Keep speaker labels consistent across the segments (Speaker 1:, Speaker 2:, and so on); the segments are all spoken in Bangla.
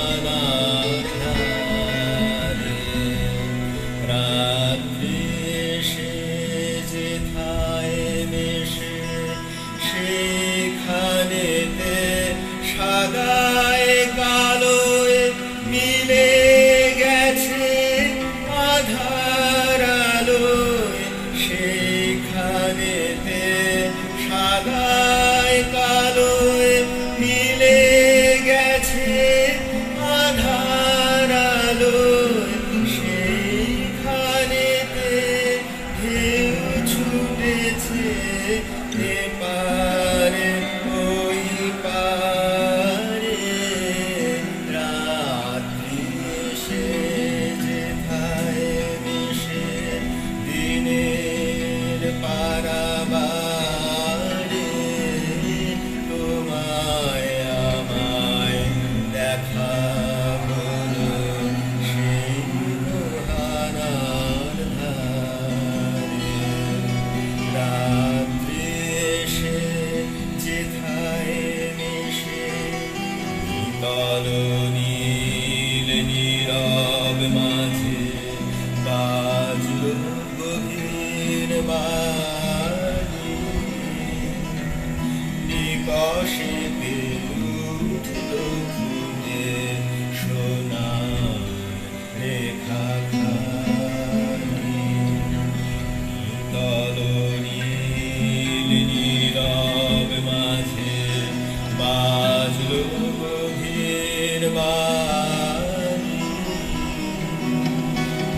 Speaker 1: la la বাড়ি নিকশে উঠল খুঁজে সোনা রেখা নীরব মাঝে বাজলো গভীর বাড়ি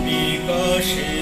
Speaker 1: নিকশে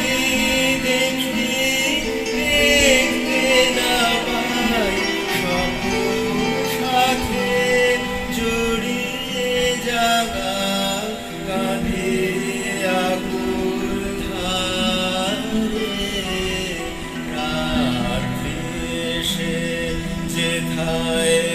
Speaker 1: High.